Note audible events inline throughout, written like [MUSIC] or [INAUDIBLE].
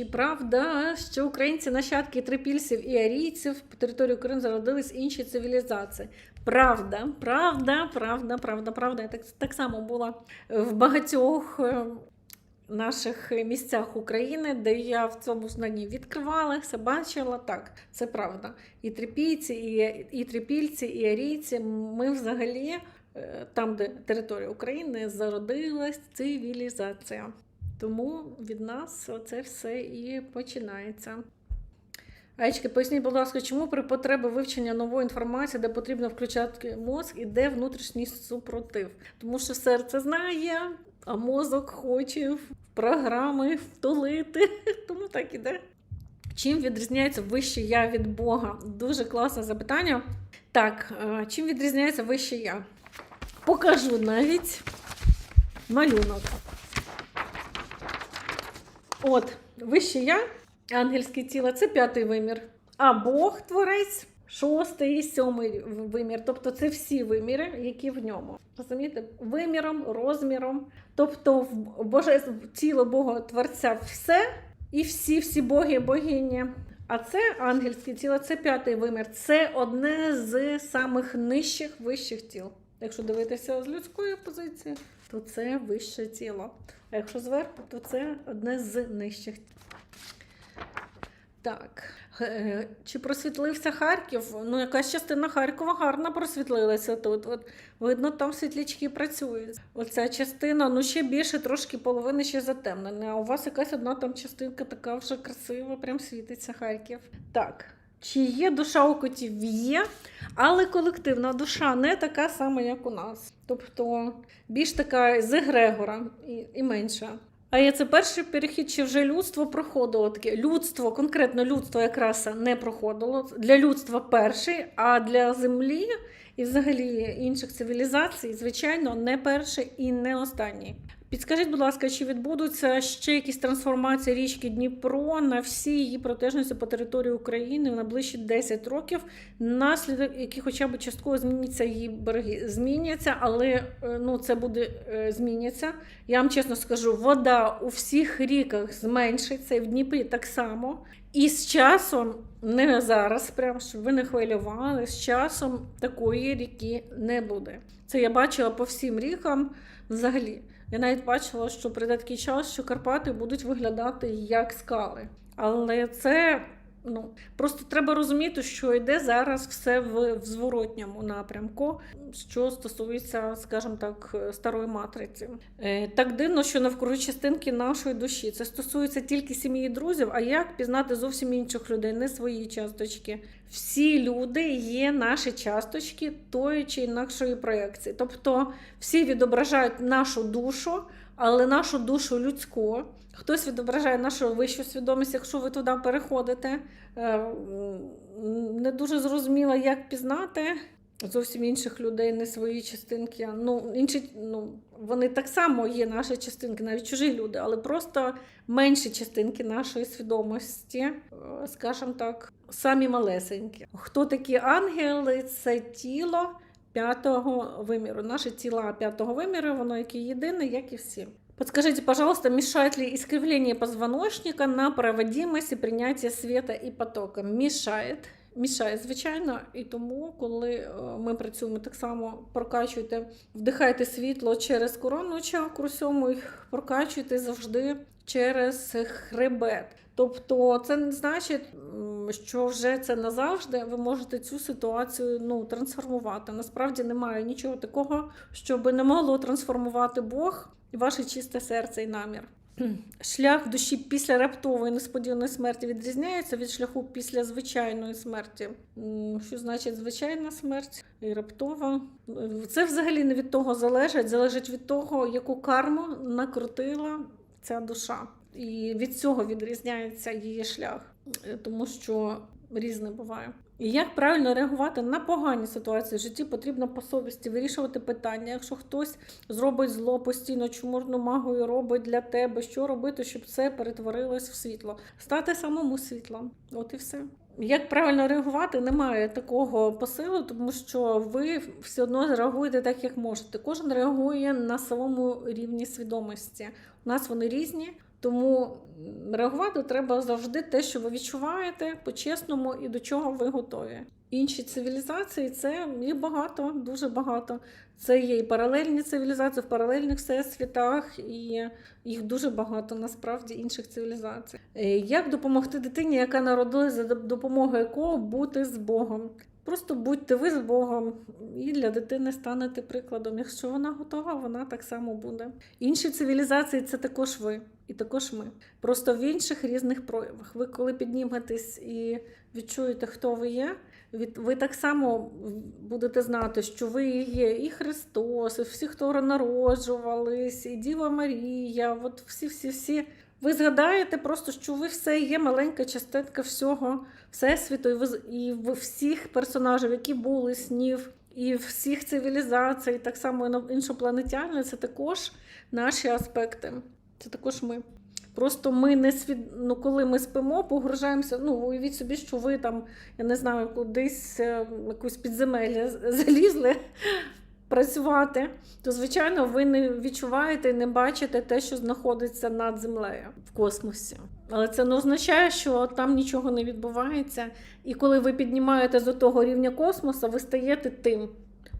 Чи правда, що українці нащадки трипільців і арійців по території України зародились інші цивілізації? Правда, правда, правда, правда, правда. Я так, так само була в багатьох е, наших місцях України, де я в цьому знанні відкривалася, бачила. Так, це правда. І трипійці, і, і трипільці, і арійці. Ми взагалі, е, там, де територія України, зародилась цивілізація. Тому від нас це все і починається. Аєчки, поясніть, будь ласка, чому при потребі вивчення нової інформації, де потрібно включати мозк, іде внутрішній супротив? Тому що серце знає, а мозок хоче в програми втулити. [LAUGHS] Тому так іде. Чим відрізняється вище я від Бога? Дуже класне запитання. Так, е, чим відрізняється вище я? Покажу навіть малюнок. От, вище я, ангельське тіло це п'ятий вимір. А Бог творець шостий і сьомий вимір. Тобто це всі виміри, які в ньому. Розумієте? Виміром, розміром. Тобто в Боже тіло Бога Творця все, і всі, всі боги, богині. А це ангельське тіло, це п'ятий вимір. Це одне з самих нижчих вищих тіл. Якщо дивитися з людської позиції, то це вище тіло. А якщо зверху, то це одне з нижчих. Так. Е, Чи просвітлився Харків? Ну, якась частина Харкова гарно просвітлилася тут. От, видно, там світлячки працюють. Оця частина, ну ще більше, трошки половини ще затемнена. А у вас якась одна там частинка така вже красива, прям світиться Харків. Так. Чи є душа у котів? Є, але колективна душа не така сама, як у нас. Тобто більш така з Егрегора і, і менша. А є це перший перехід, чи вже людство проходило таке? Людство, конкретно людство якраз не проходило. Для людства перший, а для землі і взагалі інших цивілізацій, звичайно, не перший і не останній. Підскажіть, будь ласка, чи відбудуться ще якісь трансформації річки Дніпро на всій її протяжності по території України в найближчі 10 років, наслідок які хоча б частково зміняться її береги. Зміняться, але е, ну це буде е, зміняться. Я вам чесно скажу, вода у всіх ріках зменшиться, і в Дніпрі так само. І з часом, не зараз, прям щоб ви не хвилювали, з часом такої ріки не буде. Це я бачила по всім рікам взагалі. Я навіть бачила, що прийде такий час, що Карпати будуть виглядати як скали. Але це ну просто треба розуміти, що йде зараз все в, в зворотньому напрямку, що стосується, скажімо так, старої матриці. Е, так дивно, що навкруги частинки нашої душі. Це стосується тільки сім'ї друзів. А як пізнати зовсім інших людей, не свої часточки? Всі люди є наші часточки тої чи інакшої проєкції. Тобто всі відображають нашу душу, але нашу душу людську. Хтось відображає нашу вищу свідомість, якщо ви туди переходите. Е, Не дуже зрозуміло, як пізнати зовсім інших людей, не свої частинки. Ну, інші, ну, Вони так само є наші частинки, навіть чужі люди, але просто менші частинки нашої свідомості, е, скажімо так, самі малесенькі. Хто такі ангели? Це тіло. П'ятого виміру. Наше тіло п'ятого виміру, воно як і єдине, як і всі. Подскажите, пожалуйста, мешает ли искривление позвоночника на проводимость і прийняття света і потока? Мішає. Мішає, звичайно, і тому, коли е, ми працюємо так само, прокачуйте, вдихайте світло через коронну чакру сьому, і прокачуйте завжди через хребет. Тобто, це не значить, що вже це назавжди ви можете цю ситуацію ну, трансформувати. Насправді немає нічого такого, щоб не могло трансформувати Бог і ваше чисте серце і намір. [CLEARS THROAT] Шлях душі після раптової несподіваної смерті відрізняється від шляху після звичайної смерті. Що значить звичайна смерть і раптова? Це взагалі не від того залежить, залежить від того, яку карму накрутила ця душа. І від цього відрізняється її шлях, Е, тому що різне буває. І як правильно реагувати на погані ситуації в житті, потрібно по совісті вирішувати питання. Якщо хтось зробить зло постійно, чумурну магію робить для тебе, що робити, щоб це перетворилось в світло? Стати самому світлом. От і все. Як правильно реагувати, немає такого посилу, тому що ви все одно реагуєте так, як можете. Кожен реагує на своєму рівні свідомості. У нас вони різні, Тому реагувати треба завжди те, що ви відчуваєте по-чесному і до чого ви готові. Інші цивілізації це їх багато, дуже багато. Це є і паралельні цивілізації в паралельних всесвітах, і їх дуже багато насправді інших цивілізацій. Е, Як допомогти дитині, яка народилася за допомогою якого бути з Богом? Просто будьте ви з Богом, і для дитини станете прикладом. Якщо вона готова, вона так само буде. Інші цивілізації це також ви, і також ми. Просто в інших різних проявах. Ви коли підніметесь і відчуєте, хто ви є, від- ви так само будете знати, що ви є і Христос, і всі, хто народжувались, і Діва Марія, от всі-всі-всі. Ви згадаєте просто, що ви все є маленька частинка всього всесвіту, і ви і в всіх персонажів, які були снів, і всіх цивілізацій, так само і іншопланетяни, це також наші аспекти. Це також ми. Просто ми не свід... ну, коли ми спимо, погружаємося. Ну, уявіть собі, що ви там, я не знаю, кудись е, якусь підземелля залізли працювати, то звичайно ви не відчуваєте і не бачите те, що знаходиться над землею в космосі. Але це не означає, що там нічого не відбувається. І коли ви піднімаєте з того рівня космосу, ви стаєте тим.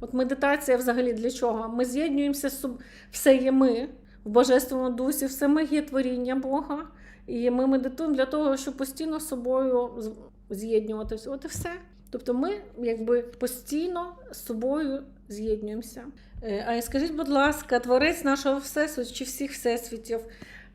От медитація взагалі для чого? Ми з'єднуємося з соб... все є ми в Божественному дусі, все ми є творіння Бога. І ми медитуємо для того, щоб постійно з собою з'єднуватися. От і все. Тобто ми якби постійно з собою з'єднуємося. Е, А скажіть, будь ласка, творець нашого всесвіту чи всіх всесвітів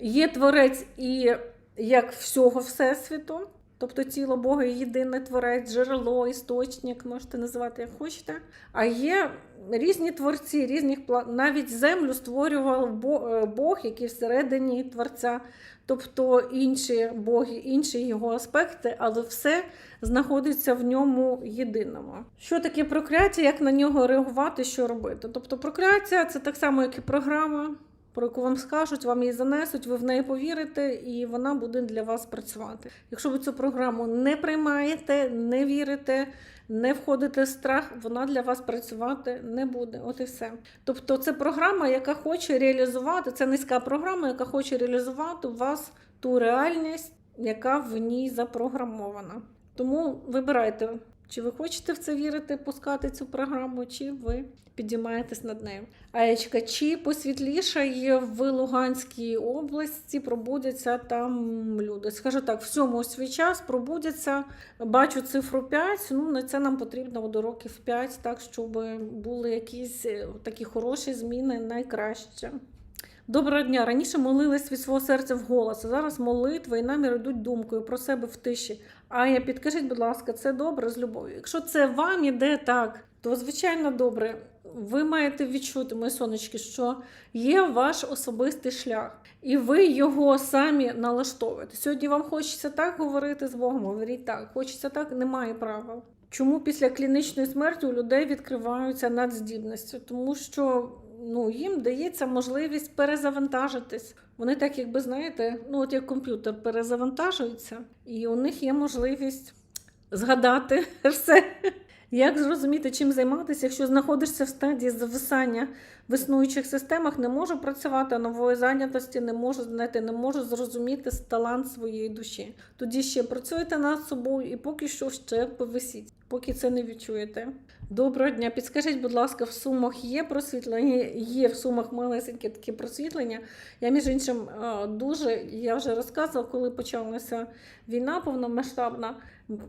є творець і як всього всесвіту, тобто тіло Бога є єдиний творець, джерело, істочник, можете називати як хочете. А є різні творці, різних пла- навіть землю створював е, Бог, який всередині творця, тобто інші боги, інші його аспекти, але все знаходиться в ньому єдиному. Що таке прокляття, як на нього реагувати, що робити? Тобто, прокляття це так само, як і програма. Про яку вам скажуть, вам її занесуть, ви в неї повірите, і вона буде для вас працювати. Якщо ви цю програму не приймаєте, не вірите, не входите в страх, вона для вас працювати не буде. От і все. Тобто, це програма, яка хоче реалізувати, це низька програма, яка хоче реалізувати у вас ту реальність, яка в ній запрограмована. Тому вибирайте, чи ви хочете в це вірити, пускати цю програму, чи ви підіймаєтесь над нею. Аєчка, чи посвітлішає в Луганській області, пробудяться там люди. Скажу так, всьому свій час пробудяться. Бачу цифру 5, ну на це нам потрібно до років 5, так, щоб були якісь е, такі хороші зміни найкраще. Доброго дня. Раніше молились від свого серця в голос, а зараз молитви і намір йдуть думкою про себе в тиші. А я підкажіть, будь ласка, це добре з любов'ю. Якщо це вам іде так, то звичайно добре. Ви маєте відчути, мої сонечки, що є ваш особистий шлях, і ви його самі налаштовуєте. Sьогодні вам хочеться так говорити з Богом, говоріть так, хочеться так, немає правил. Чому після клінічної смерті у людей відкриваються надздібності? Тому що ну, їм дається можливість перезавантажитись. Вони так, якби знаєте, ну от як комп'ютер перезавантажується, і у них є можливість згадати [LAUGHS] все. Як зрозуміти, чим займатися, якщо знаходишся в стадії зависання в існуючих системах, не можу працювати нової зайнятості, не можу знайти, не можу зрозуміти талант своєї душі. Тоді ще працюйте над собою і поки що ще повисіть, поки це не відчуєте. Доброго дня. Підскажіть, будь ласка, в сумах є просвітлення? Є в сумах малесеньке таке просвітлення. Я, між іншим, е, дуже я вже розказувала, коли почалася війна повномасштабна.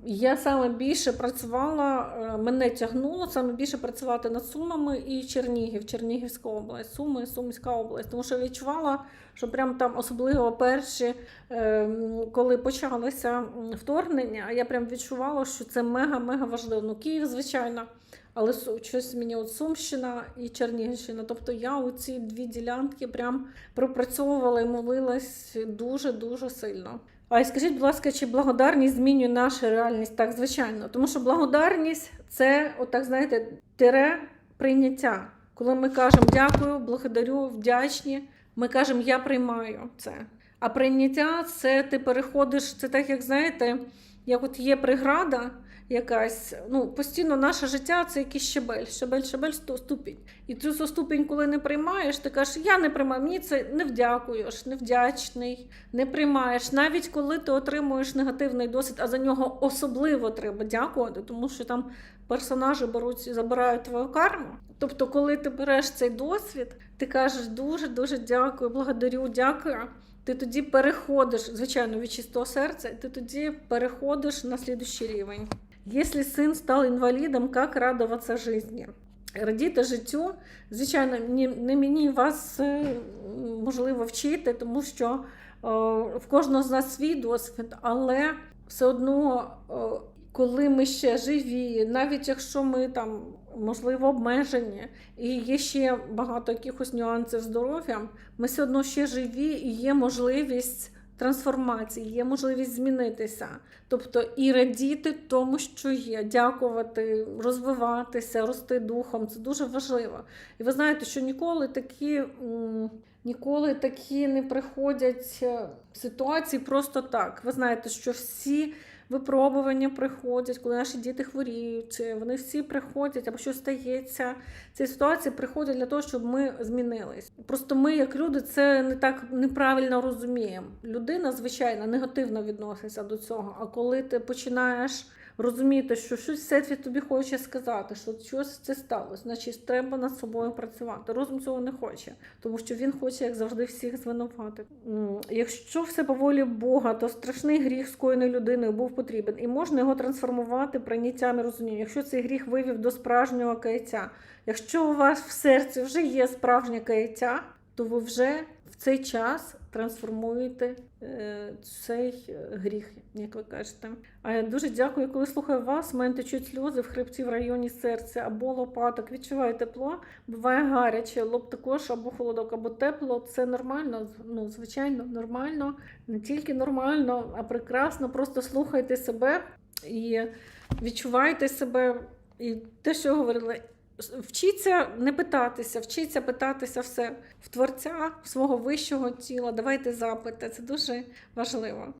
Я саме більше працювала, е, мене тягнуло саме більше працювати над Сумами і Чернігів, Чернігівська область, Суми, Сумська область. Тому що відчувала, що прям там особливо перші, е, коли почалося вторгнення, я прям відчувала, що це мега-мега важливо. Ну, Київ, звичайно. Але щось мені от Сумщина і Чернігівщина. Тобто я у ці дві ділянки прям пропрацьовувала і молилась дуже-дуже сильно. А й скажіть, будь ласка, чи благодарність змінює нашу реальність? Так, звичайно. Тому що благодарність це, отак, знаєте, тире прийняття. Коли ми кажемо дякую, благодарю, вдячні, ми кажемо я приймаю це. А прийняття це ти переходиш, це так, як знаєте, як от є преграда, якась. Ну, постійно наше життя це якийсь щебель, щебель, щебель, ступінь. І цю ступінь, коли не приймаєш, ти кажеш, я не приймаю, мені це не вдякуєш, невдячний, не приймаєш. Навіть коли ти отримуєш негативний досвід, а за нього особливо треба дякувати, тому що там персонажі беруть і забирають твою карму. Тобто, коли ти береш цей досвід, ти кажеш дуже дуже дякую, благодарю, дякую. Ти тоді переходиш, звичайно, від чистого серця, ти тоді переходиш на слідущий рівень. Якщо син став інвалідом, як радуватися житті? Радіти життю, звичайно, не мені вас е, можливо вчити, тому що е, в кожного з нас свій досвід, але все одно, е, коли ми ще живі, навіть якщо ми там можливо обмежені, і є ще багато якихось нюансів здоров'я, ми все одно ще живі і є можливість трансформації, є можливість змінитися. Тобто і радіти тому, що є, дякувати, розвиватися, рости духом. Це дуже важливо. І ви знаєте, що ніколи такі. Ніколи такі не приходять е, ситуації просто так. Ви знаєте, що всі випробування приходять, коли наші діти хворіють, вони всі приходять або що стається. Ці ситуації приходять для того, щоб ми змінились. Просто ми, як люди, це не так неправильно розуміємо. Людина, звичайно, негативно відноситься до цього. А коли ти починаєш розуміти, що щось всесвіт тобі хоче сказати, що щось це сталося, значить треба над собою працювати. Розум цього не хоче, тому що він хоче, як завжди, всіх звинуватити. Якщо все по волі Бога, то страшний гріх скоєний людиною був потрібен, і можна його трансформувати прийняттям і розумінням. Якщо цей гріх вивів до справжнього каяття, якщо у вас в серці вже є справжнє каяття, то ви вже в цей час трансформуєте е, цей е, гріх, як ви кажете. А я дуже дякую, коли слухаю вас. Мене течуть сльози в хребті в районі серця або лопаток. Відчуваю тепло, буває гаряче, лоб також або холодок, або тепло. Це нормально. Ну, звичайно, нормально. Не тільки нормально, а прекрасно. Просто слухайте себе і відчувайте себе. І те, що говорили, Вчіться не питатися, вчіться питатися все в творця, в свого вищого тіла. Давайте запити. Це дуже важливо.